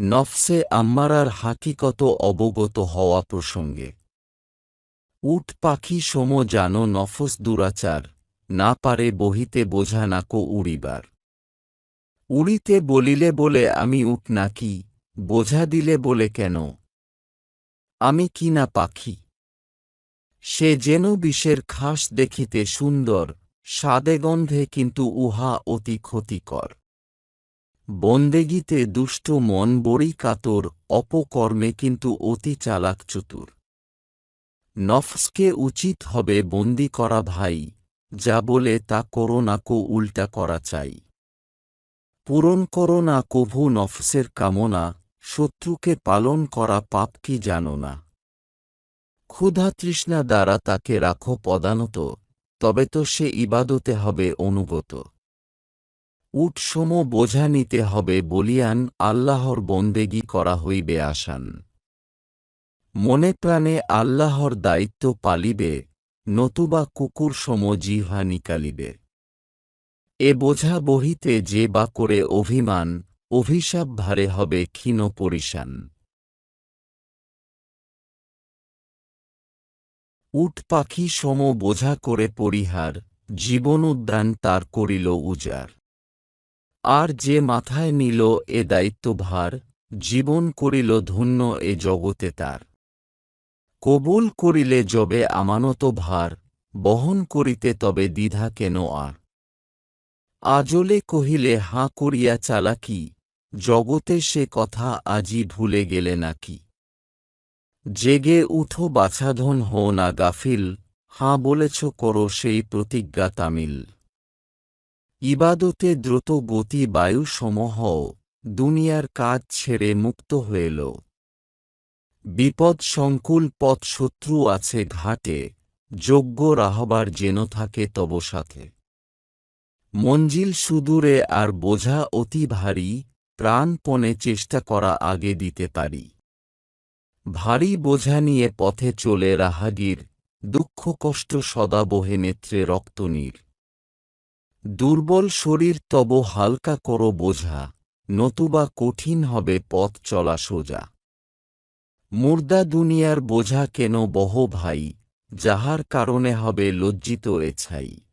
নফসে আম্মারার হাকিকত অবগত হওয়া প্রসঙ্গে। উট পাখি সম জানো নফস দুরাচার, না পারে বহিতে বোঝা নাকো উড়িবার। উড়িতে বলিলে বলে আমি উঠ নাকি, বোঝা দিলে বলে কেন? আমি কি না পাখি? সে যেন বিষের খাস দেখিতে সুন্দর, স্বাদে গন্ধে কিন্তু উহা অতি ক্ষতিকর। বন্দেগিতে দুষ্ট মন বড়ি কাতর, অপকর্মে কিন্তু অতি চালাক চতুর। নফসকে উচিত হবে বন্দি করা ভাই, যা বলে তা করো না কো উল্টা করা চাই। পূরণ করো না কভু নফসের কামনা, শত্রুকে পালন করা পাপ কি জানো না। ক্ষুধা তৃষ্ণা দ্বারা তাকে রাখো পদানত, তবে তো সে ইবাদতে হবে অনুগত। উৎসম বোঝা নিতে হবে বলিয়ান আল্লাহর বন্দেগি করা হইবে আসান। মনে প্রাণে আল্লাহর দায়িত্ব পালিবে, নতুবা কুকুর সম জিহা নিকালিবে। এ বোঝা বহিতে যে বা করে অভিমান, অভিশাপ ভারে হবে ক্ষীণ পরিশান। উট পাখি সম বোঝা করে পরিহার, জীবন উদ্যান তার করিল উজার আর যে মাথায় নিল এ দায়িত্বভার, জীবন করিল ধন্য এ জগতে তার। কবুল করিলে যবে আমানত ভার বহন করিতে তবে দ্বিধা কেন আর? আজলে কহিলে, হাঁ করিয়া চালাকি জগতে সে কথা আজি ভুলে গেলে নাকি? জেগে উঠো বাছাধন হো না গাফিল, হাঁ বলেছ করো সেই প্রতিজ্ঞা তামিল। ইবাদতে দ্রুত গতি বায়ু সমহ দুনিয়ার কাজ ছেড়ে মুক্ত হয়েল বিপদ সংকুল পথ শত্রু আছে ঘাটে, যোগ্য রাহবার যেন থাকে তব সাথে। মঞ্জিল সুদূরে আর বোঝা অতি ভারী, প্রাণপণে চেষ্টা করা আগে দিতে পারি। ভারী বোঝা নিয়ে পথে চলে রাহাগীর, দুঃখ কষ্ট সদা বহে নেত্রে রক্তনীর দুর্বল শরীর তব হালকা করো বোঝা, নতুবা কঠিন হবে পথ চলা সোজা। মুর্দা দুনিয়ার বোঝা কেন বহ ভাই, যাহার কারণে হবে লজ্জিত এছাই